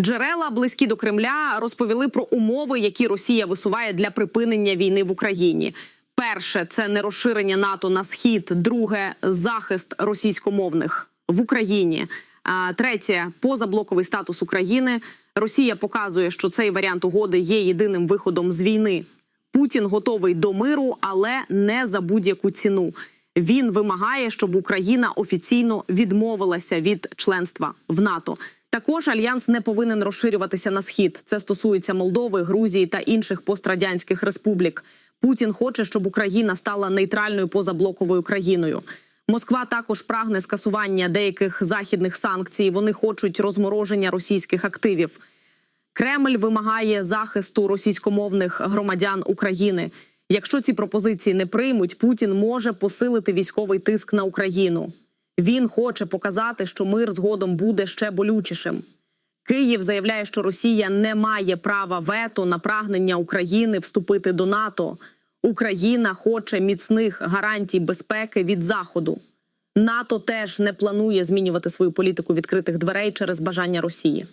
Джерела близькі до Кремля розповіли про умови, які Росія висуває для припинення війни в Україні. Перше це не розширення НАТО на схід, друге захист російськомовних в Україні. Третє позаблоковий статус України. Росія показує, що цей варіант угоди є єдиним виходом з війни. Путін готовий до миру, але не за будь-яку ціну. Він вимагає, щоб Україна офіційно відмовилася від членства в НАТО. Також альянс не повинен розширюватися на схід. Це стосується Молдови, Грузії та інших пострадянських республік. Путін хоче, щоб Україна стала нейтральною позаблоковою країною. Москва також прагне скасування деяких західних санкцій. Вони хочуть розмороження російських активів. Кремль вимагає захисту російськомовних громадян України. Якщо ці пропозиції не приймуть, Путін може посилити військовий тиск на Україну. Він хоче показати, що мир згодом буде ще болючішим. Київ заявляє, що Росія не має права вето на прагнення України вступити до НАТО. Україна хоче міцних гарантій безпеки від Заходу. НАТО теж не планує змінювати свою політику відкритих дверей через бажання Росії.